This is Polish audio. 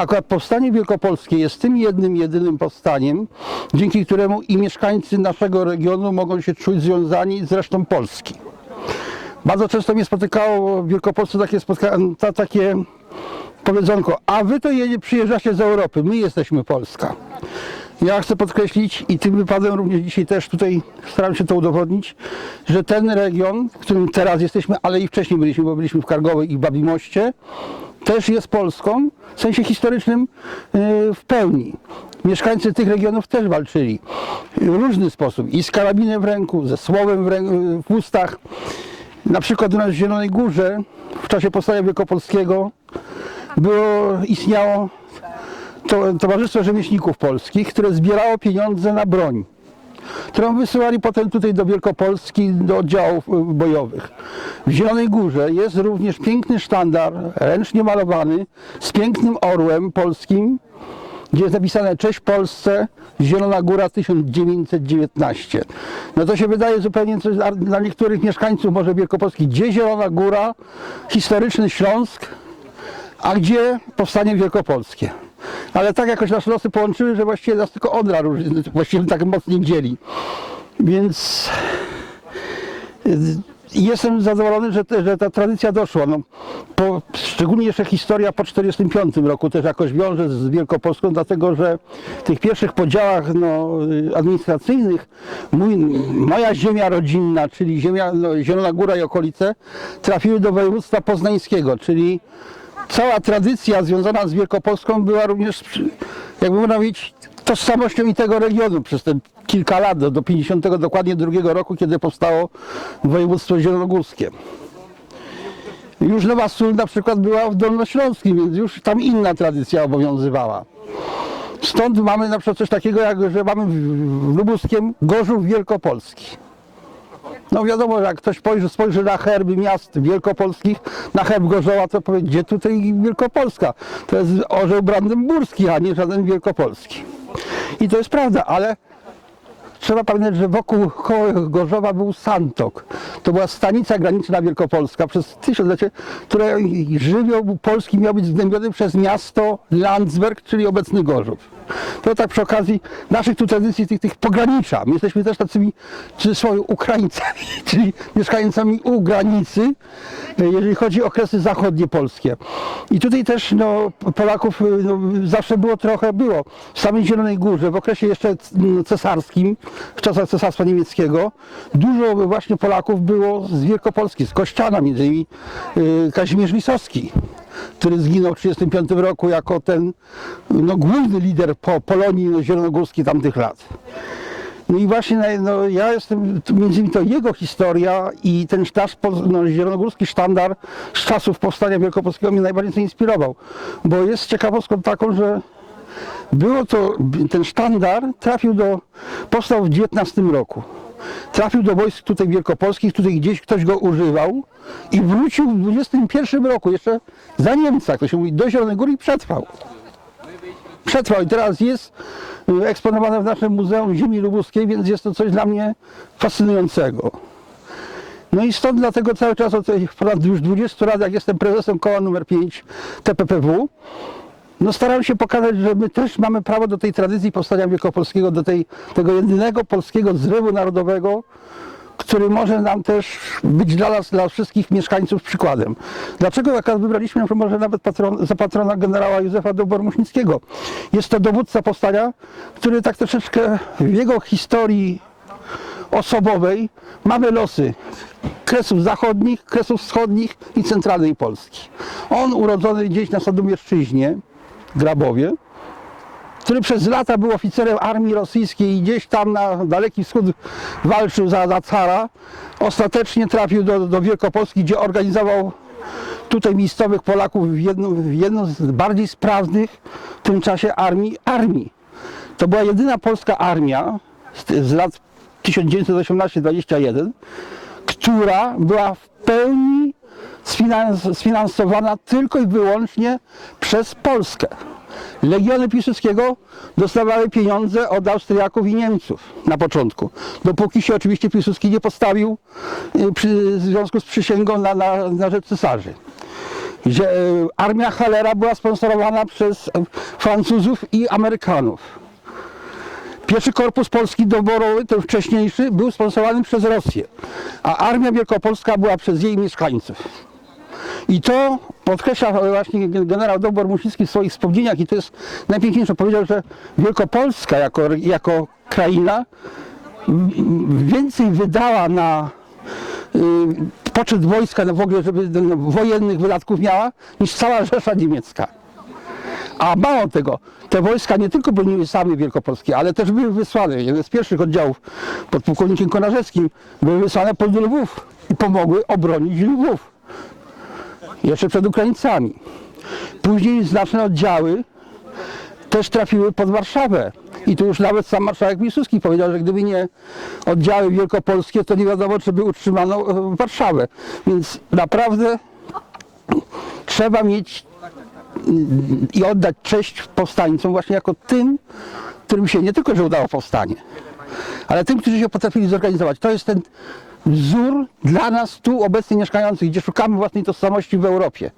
Akurat powstanie wielkopolskie jest tym jednym, jedynym powstaniem, dzięki któremu i mieszkańcy naszego regionu mogą się czuć związani z resztą Polski. Bardzo często mnie spotykało w Wielkopolsce takie, spotka- ta, takie powiedzonko, a wy to przyjeżdżacie z Europy, my jesteśmy Polska. Ja chcę podkreślić i tym wypadem również dzisiaj też tutaj staram się to udowodnić, że ten region, w którym teraz jesteśmy, ale i wcześniej byliśmy, bo byliśmy w Kargowej i Babimoście, też jest Polską w sensie historycznym yy, w pełni. Mieszkańcy tych regionów też walczyli w różny sposób i z karabinem w ręku, ze słowem w, rę- w ustach. Na przykład u nas w Zielonej Górze w czasie powstania wielkopolskiego było, istniało to, Towarzystwo Rzemieślników Polskich, które zbierało pieniądze na broń, którą wysyłali potem tutaj do Wielkopolski, do oddziałów y, bojowych. W Zielonej Górze jest również piękny sztandar, ręcznie malowany, z pięknym orłem polskim, gdzie jest napisane Cześć Polsce, Zielona Góra 1919. No to się wydaje zupełnie coś dla niektórych mieszkańców może Wielkopolski. Gdzie Zielona Góra, historyczny Śląsk, a gdzie powstanie wielkopolskie. Ale tak jakoś nasze losy połączyły, że właściwie nas tylko Odra różni- właściwie tak mocniej dzieli. Więc y, jestem zadowolony, że, te, że ta tradycja doszła. No, po, szczególnie jeszcze historia po 1945 roku też jakoś wiąże z Wielkopolską, dlatego że w tych pierwszych podziałach no, y, administracyjnych mój, moja ziemia rodzinna, czyli ziemia no, Zielona Góra i okolice, trafiły do województwa poznańskiego, czyli cała tradycja związana z Wielkopolską była również, jakby można mówić, tożsamością i tego regionu przez te kilka lat, do, do 50 dokładnie drugiego roku, kiedy powstało województwo zielonogórskie. Już Nowa Sól na przykład była w Dolnośląskim, więc już tam inna tradycja obowiązywała. Stąd mamy na przykład coś takiego, jak, że mamy w Lubuskiem Gorzów Wielkopolski. No wiadomo, że jak ktoś spojrzy, spojrzy na herby miast wielkopolskich, na herb Gorzoła, to powie, gdzie tutaj Wielkopolska? To jest orzeł brandenburski, a nie żaden wielkopolski. I to jest prawda, ale trzeba pamiętać, że wokół Gorzowa był Santok. To była stanica graniczna wielkopolska przez tysiąclecie, której żywioł polski miał być zgnębiony przez miasto Landsberg, czyli obecny Gorzów. To tak przy okazji naszych tu tradycji, tych, tych pogranicza. My jesteśmy też tacymi cudzysłowie Ukraińcami, czyli mieszkańcami u granicy, jeżeli chodzi o okresy zachodnie polskie. I tutaj też no, Polaków no, zawsze było trochę, było. W samej Zielonej Górze, w okresie jeszcze mm, cesarskim, w czasach Cesarstwa Niemieckiego, dużo właśnie Polaków było z Wielkopolski, z Kościana, między innymi y, Kazimierz Wisowski który zginął w 1935 roku jako ten no, główny lider po Polonii no, zielonogórskiej tamtych lat. No i właśnie no, ja jestem, między innymi to jego historia i ten sztas, no, zielonogórski sztandar z czasów powstania wielkopolskiego mnie najbardziej zainspirował, bo jest ciekawostką taką, że było to, ten sztandar trafił do, powstał w 19 roku. Trafił do wojsk tutaj wielkopolskich, tutaj gdzieś ktoś go używał i wrócił w 21 roku, jeszcze za Niemca, to się mówi, do Zielonej Góry i przetrwał. Przetrwał i teraz jest y, eksponowane w naszym Muzeum Ziemi Lubuskiej, więc jest to coś dla mnie fascynującego. No i stąd dlatego cały czas od tych ponad już 20 lat, jak jestem prezesem koła numer 5 TPPW, no staram się pokazać, że my też mamy prawo do tej tradycji powstania wielkopolskiego, do tej, tego jedynego polskiego zrywu narodowego, który może nam też być dla nas, dla wszystkich mieszkańców przykładem. Dlaczego akurat wybraliśmy może nawet patron, za patrona generała Józefa Dowbor-Muśnickiego? Jest to dowódca powstania, który tak troszeczkę w jego historii osobowej mamy losy Kresów Zachodnich, Kresów Wschodnich i centralnej Polski. On urodzony gdzieś na Sandomierszczyźnie, Grabowie, który przez lata był oficerem armii rosyjskiej i gdzieś tam na Daleki Wschód walczył za, za cara, ostatecznie trafił do, do Wielkopolski, gdzie organizował tutaj miejscowych Polaków w jedną, w jedną z bardziej sprawnych w tym czasie armii, armii. To była jedyna polska armia z, z lat 1918-21, która była w pełni sfinansowana tylko i wyłącznie przez Polskę. Legiony Piłsudskiego dostawały pieniądze od Austriaków i Niemców na początku. Dopóki się oczywiście Piłsudski nie postawił y, przy, w związku z przysięgą na, na, na rzecz cesarzy. e, armia Hallera była sponsorowana przez e, Francuzów i Amerykanów. Pierwszy Korpus Polski doborowy, ten wcześniejszy, był sponsorowany przez Rosję, a Armia Wielkopolska była przez jej mieszkańców. I to podkreśla właśnie generał Dobor Musicki w swoich wspomnieniach i to jest najpiękniejsze. Powiedział, że Wielkopolska jako, jako kraina więcej wydała na y, poczet wojska, no w ogóle, żeby no, wojennych wydatków miała, niż cała Rzesza Niemiecka. A mało tego, te wojska nie tylko broniły same wielkopolskie, ale też były wysłane, jeden z pierwszych oddziałów pod pułkownikiem Konarzewskim, były wysłane pod Lwów i pomogły obronić Lwów. Jeszcze przed Ukraińcami. Później znaczne oddziały też trafiły pod Warszawę. I tu już nawet sam marszałek Piłsudski powiedział, że gdyby nie oddziały wielkopolskie, to nie wiadomo, czy by utrzymano e, Warszawę. Więc naprawdę trzeba mieć mm, i oddać cześć powstańcom właśnie jako tym, którym się nie tylko, że udało powstanie, ale tym, którzy się potrafili zorganizować. To jest ten wzór dla nas tu obecnie mieszkających, gdzie szukamy własnej tożsamości w Europie.